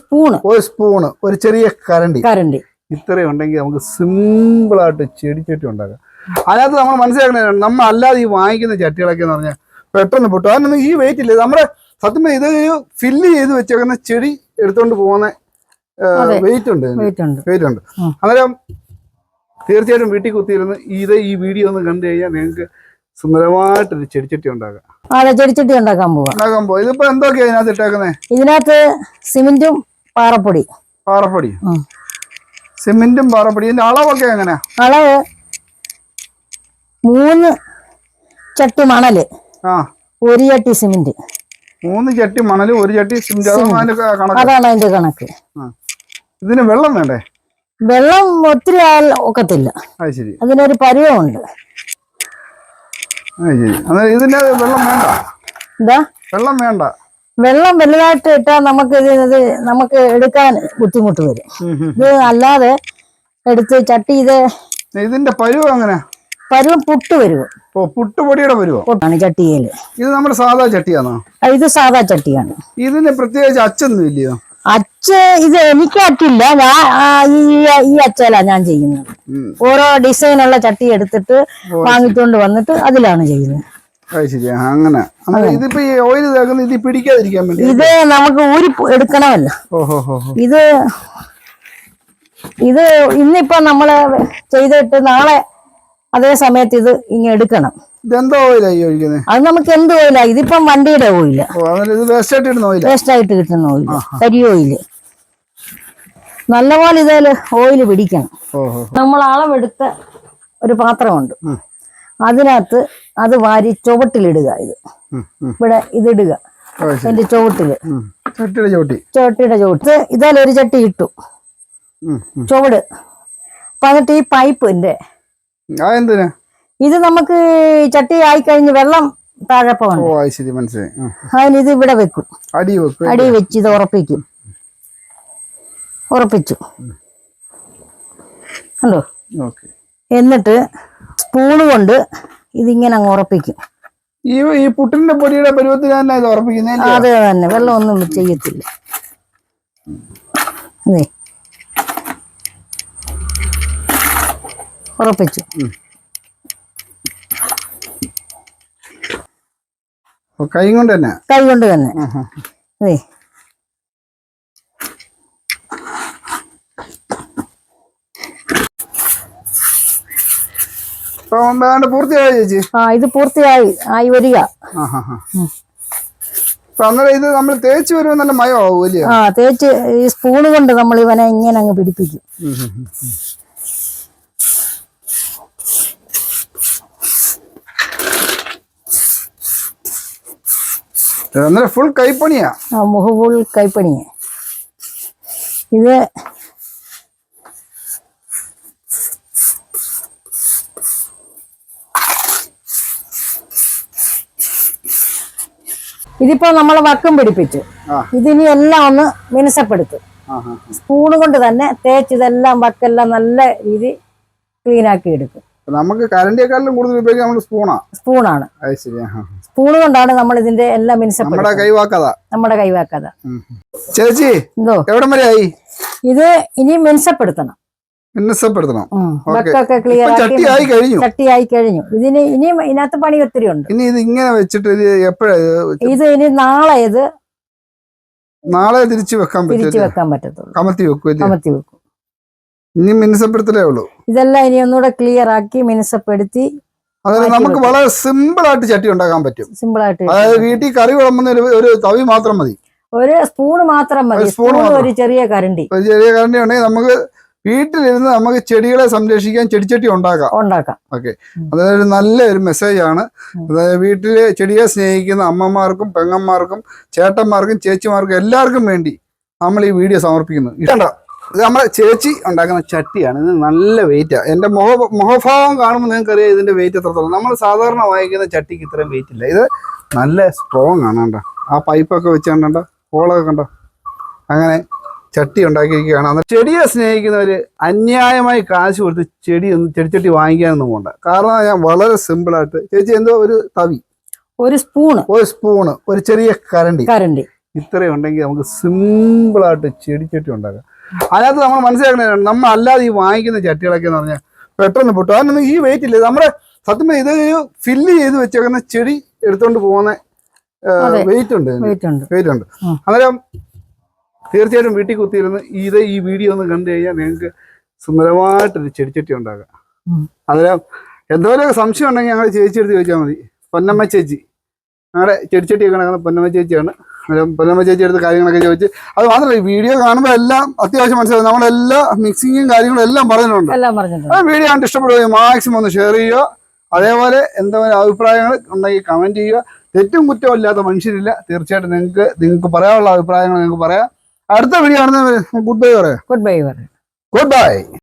Spoon ഒരു spoon ഒരു ചെറിയ കരണ്ടി. കരണ്ടി. ഇത്രയും ഉണ്ടെങ്കിൽ നമുക്ക് സിമ്പിൾ ആയിട്ട് ചെടി ചെടിച്ചട്ടി ഉണ്ടാക്കാം. അതിനകത്ത് നമ്മൾ മനസ്സിലാക്കുന്ന നമ്മൾ അല്ലാതെ ഈ വാങ്ങിക്കുന്ന ചട്ടികളൊക്കെ എന്ന് പറഞ്ഞാൽ പെട്ടെന്ന് പൊട്ടും. അതിനൊന്നും ഈ വെയിറ്റ് ഇല്ല. നമ്മുടെ സത്യം ഇത് ഫില്ല് ചെയ്ത് വെച്ചേക്കുന്ന ചെടി എടുത്തോണ്ട് പോകുന്ന വെയിറ്റ് ഉണ്ട്. വെയിറ്റ് ഉണ്ട്. അന്നേരം തീർച്ചയായിട്ടും വീട്ടിൽ കുത്തിയിരുന്ന് ഇത് ഈ വീഡിയോ ഒന്ന് കണ്ടു കഴിഞ്ഞാൽ നിങ്ങൾക്ക് സുന്ദരമായിട്ടൊരു ചെടിച്ചട്ടി ഉണ്ടാക്കാം അതെ ചെടിച്ചട്ടി ഉണ്ടാക്കാൻ പോവാ. ഉണ്ടാക്കാൻ പോകും ഇതിപ്പോ എന്തൊക്കെയാ ഇതിനകത്ത് ഇട്ടേക്കുന്നത് ഇതിനകത്ത് സിമെന്റും പാറപ്പൊടി. പാറപ്പൊടി. സിമെന്റും പാറപ്പൊടി. ഇതിന്റെ അളവൊക്കെ എങ്ങനെയാ? അളവ് മൂന്ന് ചട്ടി മണൽ. ആ. ഒരു ചട്ടി സിമെന്റ്. മൂന്ന് ചട്ടി മണൽ ഒരു ചട്ടി സിമെന്റ്. അതാണ് അതിന്റെ കണക്ക്. ഇതിന് വെള്ളം വേണ്ടേ? വെള്ളം ഒത്തിരി ആയാൽ ഒക്കത്തില്ല. അത് അതിനൊരു പരുവമുണ്ട്. അന്നേരം ഇതിന്റെ വെള്ളം വേണ്ട. എന്താ? വെള്ളം വേണ്ട. വെള്ളം വലുതായിട്ട് ഇട്ടാൽ നമുക്ക് ഇത് നമുക്ക് എടുക്കാൻ ബുദ്ധിമുട്ട് വരും. ഇത് അല്ലാതെ എടുത്ത് ചട്ടി ഇത് ഇതിന്റെ പരുവ് അങ്ങനെ പരുവം പുട്ട് വരുവോ ഓ പുട്ടുപൊടിയുടെ പരുവോ. പൊട്ടാണ് ചട്ടിയിൽ ഇത് നമ്മുടെ സാധാ ചട്ടിയാണോ? ഇത് സാധാ ചട്ടിയാണ്. ഇതിന് പ്രത്യേകിച്ച് അച്ചൊന്നും ഇല്ലയോ? അച്ഛ ഇത് എനിക്ക് അറ്റില്ല ഞാൻ ഈ അച്ചല ഞാൻ ചെയ്യുന്നത്. ഓരോ ഡിസൈൻ ഉള്ള ചട്ടി എടുത്തിട്ട് വാങ്ങിക്കൊണ്ട് വന്നിട്ട് അതിലാണ് ചെയ്യുന്നത്. അങ്ങനെ. ഇതിപ്പോ ഈ ഓയിൽ ഇത് പിടിക്കാതിരിക്കാൻ വേണ്ടി ഇത് നമുക്ക് ഊരി എടുക്കണമല്ല. ഇത് ഇത് ഇന്നിപ്പോ നമ്മൾ ചെയ്തിട്ട് നാളെ അതേ സമയത്ത് ഇത് ഇങ്ങനെ എടുക്കണം. ഇതെന്തോ ഓയിലാ ഈ ഒഴിക്കുന്നത് അത് നമുക്ക് എന്ത് ഓയില? ഇതിപ്പം വണ്ടിയുടെ ഓയില. ഇത് വേസ്റ്റ് ആയിട്ട് ഇടുന്ന ഓയില? വേസ്റ്റ് ആയിട്ട് കിട്ടുന്ന ഓയിൽ. കരി ഓയിൽ. നല്ലപോലെ ഇതേൽ ഓയിൽ പിടിക്കണം. നമ്മൾ അളവെടുത്ത ഒരു പാത്രമുണ്ട്. അതിനകത്ത് അത് വാരി ചുവട്ടിലിടുക ഇത്. ഇവിടെ ഇതിടുക. എന്റെ ചുവട്ടിൽ. ചട്ടിയുടെ ചോട്ടി ചുവട്ടിയുടെ ചുവട്ട്. ഇതിലൊരു ചട്ടി ഇട്ടു. ചുവട്. അപ്പൊ എന്നിട്ട് ഈ പൈപ്പിന്റെ ഇത് നമുക്ക് ചട്ടി ആയി കഴിഞ്ഞ് വെള്ളം താഴെ ഓ പോകണം അത് ശരി മനസ്സിലായി. ഉം. അതിന് ഇത് ഇവിടെ വെക്കും. അടി വെക്കും അടി വെച്ച് ഇത് ഉറപ്പിക്കും. ഉറപ്പിച്ചു. കണ്ടോ? എന്നിട്ട് സ്പൂണ് കൊണ്ട് ഇതിങ്ങനെ അങ്ങ് ഉറപ്പിക്കും. ഈ ഈ പുട്ടിന്റെ പൊടിയുടെ പരുവത്തിൽ തന്നെ ഇത് ഉറപ്പിക്കുന്നേ അതെ തന്നെ. വെള്ളം ഒന്നും ചെയ്യത്തില്ല. അതെ. ഉറപ്പിച്ചു. കൈ കൊണ്ട് തന്നെ? കൈ കൊണ്ട് തന്നെ. അതെ ഇപ്പൊ ചേച്ചി? ആ ഇത് പൂർത്തിയായി. ആയി വരിക. അന്നേരം ഇത് നമ്മൾ തേച്ച് വരുമ്പോ നല്ല മയം ആ തേച്ച് ഈ സ്പൂണ് കൊണ്ട് നമ്മൾ ഇവനെ ഇങ്ങനെ അങ്ങ് പിടിപ്പിക്കും. അന്നേരം ഫുൾ കൈപ്പണിയാ. ആ മുഖപൂൾ കൈപ്പണിയെ. ഇത് ഇതിപ്പോ നമ്മൾ വക്കം പിടിപ്പിച്ചു. ഇതിനി എല്ലാം ഒന്ന് മിനുസപ്പെടുത്തും. സ്പൂണ് കൊണ്ട് തന്നെ തേച്ച് ഇതെല്ലാം വക്കെല്ലാം നല്ല രീതി ക്ലീനാക്കി എടുക്കും. നമുക്ക് കരണ്ടിയെക്കാളും കൂടുതൽ ഉപയോഗിക്കുക നമ്മൾ സ്പൂണാ സ്പൂണാണ്. അത് ശരി സ്പൂൺ കൊണ്ടാണ് നമ്മൾ ഇതിന്റെ എല്ലാം നമ്മുടെ കൈവാക്കതാ. നമ്മുടെ കൈവാക്കത. ചേച്ചി എന്തോ? എവിടെ വരെ ആയി? ഇത് ഇനി മിനുസപ്പെടുത്തണം. ക്ലിയർ ആയി കഴിഞ്ഞു. ചട്ടിയായി കഴിഞ്ഞു. ഇതിന് ഇനിയും ഇതിനകത്ത് പണി ഒത്തിരി ഉണ്ട്. ഇനി ഇത് ഇങ്ങനെ വെച്ചിട്ട് ഇത് എപ്പോഴാ ഇത് ഇനി നാളെ ഇത് നാളെ തിരിച്ചു വെക്കാൻ തിരിച്ചു വെക്കാൻ പറ്റത്തുള്ളൂ. കമത്തി വെക്കും കമത്തി വെക്കും. ഇനി മിനുസപ്പെടുത്തലേ ഉള്ളൂ. ഇതെല്ലാം ഇനി ഒന്നുകൂടെ ക്ലിയർ ആക്കി മിനുസപ്പെടുത്തി അതായത് നമുക്ക് വളരെ സിമ്പിൾ ആയിട്ട് ചട്ടി ഉണ്ടാക്കാൻ പറ്റും. സിമ്പിൾ ആയിട്ട് അതായത് വീട്ടിൽ കറി വിളമ്പുന്ന ഒരു- ഒരു തവി മാത്രം മതി. ഒരു സ്പൂണ് മാത്രം മതി. ഒരു സ്പൂൺ ഒരു ചെറിയ കരണ്ടി. ഒരു ചെറിയ കരണ്ടി ഉണ്ടെങ്കിൽ നമുക്ക് വീട്ടിലിരുന്ന് നമുക്ക് ചെടികളെ സംരക്ഷിക്കാൻ ചെടിച്ചട്ടി ഉണ്ടാക്കാം. ഉണ്ടാക്കാം. ഓക്കെ അതായത് അതൊരു നല്ല ഒരു മെസ്സേജ് ആണ്. അതായത് വീട്ടിലെ ചെടിയെ സ്നേഹിക്കുന്ന അമ്മമാർക്കും പെങ്ങന്മാർക്കും ചേട്ടന്മാർക്കും ചേച്ചിമാർക്കും എല്ലാവർക്കും വേണ്ടി നമ്മൾ ഈ വീഡിയോ സമർപ്പിക്കുന്നു. ഇഷ്ടണ്ട ഇത് നമ്മുടെ ചേച്ചി ഉണ്ടാക്കുന്ന ചട്ടിയാണ്. ഇത് നല്ല വെയിറ്റാണ് എന്റെ മുഖ മുഖഭാവം കാണുമ്പോൾ നിങ്ങൾക്ക് അറിയാം ഇതിന്റെ വെയിറ്റ് എത്രത്തോളം. നമ്മൾ സാധാരണ വാങ്ങിക്കുന്ന ചട്ടിക്ക് ഇത്രയും വെയിറ്റ് ഇല്ല. ഇത് നല്ല സ്ട്രോങ് ആണ് കണ്ടോ. ആ പൈപ്പൊക്കെ വെച്ച് കണ്ടണ്ട ഹോളൊക്കെ കണ്ടോ. അങ്ങനെ ചട്ടി ഉണ്ടാക്കിയിരിക്കുകയാണ്. അന്ന് ചെടിയെ സ്നേഹിക്കുന്നവർ അന്യായമായി കാശ് കൊടുത്ത് ചെടി ഒന്ന് ചെടിച്ചട്ടി വാങ്ങിക്കാനൊന്നും പോകണ്ട കാരണം ഞാൻ വളരെ സിമ്പിളായിട്ട് ചേച്ചി എന്തോ ഒരു തവി. ഒരു സ്പൂണ് ഒരു സ്പൂണ് ഒരു ചെറിയ കരണ്ടി. കരണ്ടി. ഇത്രയും ഉണ്ടെങ്കിൽ നമുക്ക് സിമ്പിളായിട്ട് ചെടിച്ചട്ടി ഉണ്ടാക്കാം. അതിനകത്ത് നമ്മൾ മനസ്സിലാക്കുന്നത് നമ്മൾ അല്ലാതെ ഈ വാങ്ങിക്കുന്ന ചട്ടികളൊക്കെ എന്ന് പറഞ്ഞാൽ പെട്ടെന്ന് പൊട്ടും. അതിനൊന്നും ഈ വെയിറ്റ് ഇല്ല. നമ്മുടെ സത്യം ഇത് ഫില്ല് ചെയ്ത് വെച്ചേക്കുന്ന ചെടി എടുത്തോണ്ട് പോകുന്ന വെയിറ്റ് ഉണ്ട്. വെയിറ്റ് ഉണ്ട്. അന്നേരം തീർച്ചയായിട്ടും വീട്ടിൽ കുത്തിയിരുന്ന് ഇത് ഈ വീഡിയോ ഒന്ന് കണ്ടു കഴിഞ്ഞാൽ നിങ്ങൾക്ക് സുന്ദരമായിട്ടൊരു ചെടിച്ചട്ടി ഉണ്ടാക്കാം. അന്നേരം എന്തോരം സംശയം ഉണ്ടെങ്കിൽ ഞങ്ങൾ ചേച്ചി എടുത്ത് ചോദിച്ചാൽ മതി. പൊന്നമ്മ ചേച്ചി. ഞങ്ങളുടെ ചെടിച്ചട്ടി കിടക്കുന്ന പൊന്നമ്മ ചേച്ചിയാണ്. പൊന്നമ്മ ചേച്ചി എടുത്ത് കാര്യങ്ങളൊക്കെ ചോദിച്ച് അത് മാത്രമല്ല വീഡിയോ കാണുമ്പോൾ എല്ലാം അത്യാവശ്യം മനസ്സിലാവും. നമ്മളെല്ലാ മിക്സിങ്ങും കാര്യങ്ങളും എല്ലാം പറഞ്ഞിട്ടുണ്ട്. ആ വീഡിയോ കണ്ട് ഇഷ്ടപ്പെടുകയോ മാക്സിമം ഒന്ന് ഷെയർ ചെയ്യുക. അതേപോലെ എന്തെങ്കിലും അഭിപ്രായങ്ങൾ ഉണ്ടെങ്കിൽ കമന്റ് ചെയ്യുക. തെറ്റും കുറ്റവും ഇല്ലാത്ത മനുഷ്യരില്ല. തീർച്ചയായിട്ടും നിങ്ങൾക്ക് നിങ്ങൾക്ക് പറയാനുള്ള അഭിപ്രായങ്ങൾ നിങ്ങൾക്ക് പറയാം. അടുത്ത വീഡിയോ കാണുന്നവർ ഗുഡ് ബൈ പറയാം. ഗുഡ് ബൈ പറയാം. Good bye